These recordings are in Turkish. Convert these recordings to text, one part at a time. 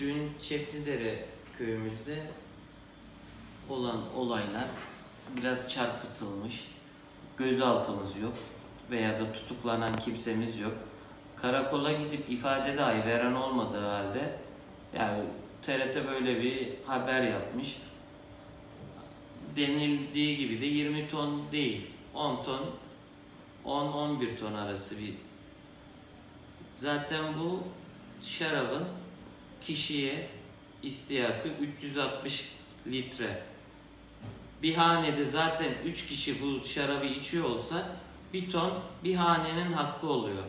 Dün Çeplidere köyümüzde olan olaylar biraz çarpıtılmış. Gözaltımız yok veya da tutuklanan kimsemiz yok. Karakola gidip ifade dahi veren olmadığı halde yani TRT böyle bir haber yapmış. Denildiği gibi de 20 ton değil, 10 ton, 10-11 ton arası bir Zaten bu şarabın kişiye istiyakı 360 litre. Bir hanede zaten 3 kişi bu şarabı içiyor olsa bir ton bir hanenin hakkı oluyor.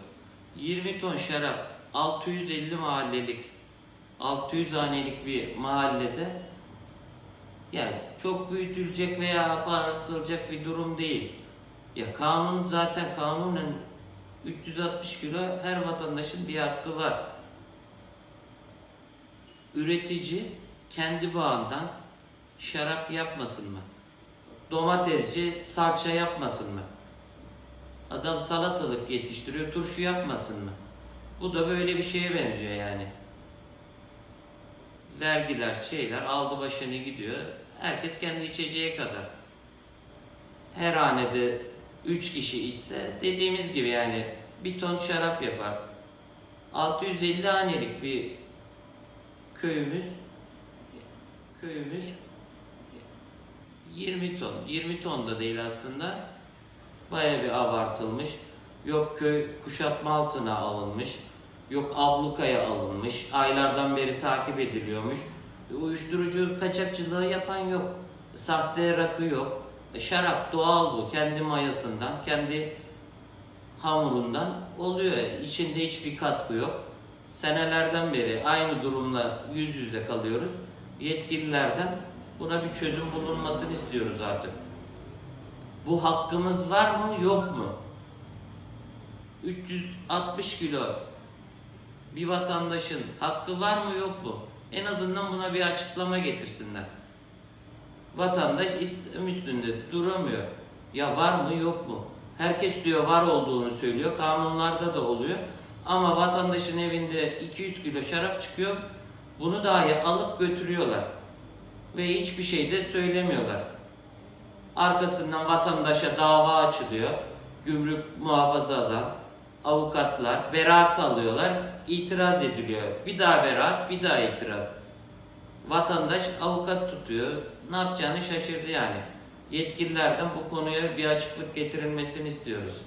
20 ton şarap 650 mahallelik 600 hanelik bir mahallede yani çok büyütülecek veya abartılacak bir durum değil. Ya kanun zaten kanunen 360 kilo her vatandaşın bir hakkı var. Üretici kendi bağından şarap yapmasın mı? Domatesci salça yapmasın mı? Adam salatalık yetiştiriyor, turşu yapmasın mı? Bu da böyle bir şeye benziyor yani. Vergiler, şeyler aldı başını gidiyor. Herkes kendi içeceği kadar. Her hanede 3 kişi içse dediğimiz gibi yani bir ton şarap yapar. 650 hanelik bir köyümüz köyümüz 20 ton. 20 ton da değil aslında. Baya bir abartılmış. Yok köy kuşatma altına alınmış. Yok ablukaya alınmış. Aylardan beri takip ediliyormuş. Uyuşturucu kaçakçılığı yapan yok. Sahte rakı yok. E, Şarap doğal bu. Kendi mayasından, kendi hamurundan oluyor. İçinde hiçbir katkı yok. Senelerden beri aynı durumla yüz yüze kalıyoruz. Yetkililerden buna bir çözüm bulunmasını istiyoruz artık. Bu hakkımız var mı yok mu? 360 kilo bir vatandaşın hakkı var mı yok mu? En azından buna bir açıklama getirsinler. Vatandaş istem üstünde duramıyor. Ya var mı yok mu? Herkes diyor var olduğunu söylüyor. Kanunlarda da oluyor. Ama vatandaşın evinde 200 kilo şarap çıkıyor. Bunu dahi alıp götürüyorlar. Ve hiçbir şey de söylemiyorlar. Arkasından vatandaşa dava açılıyor. Gümrük muhafazadan, avukatlar beraat alıyorlar. itiraz ediliyor. Bir daha beraat, bir daha itiraz. Vatandaş avukat tutuyor. Ne yapacağını şaşırdı yani. Yetkililerden bu konuya bir açıklık getirilmesini istiyoruz.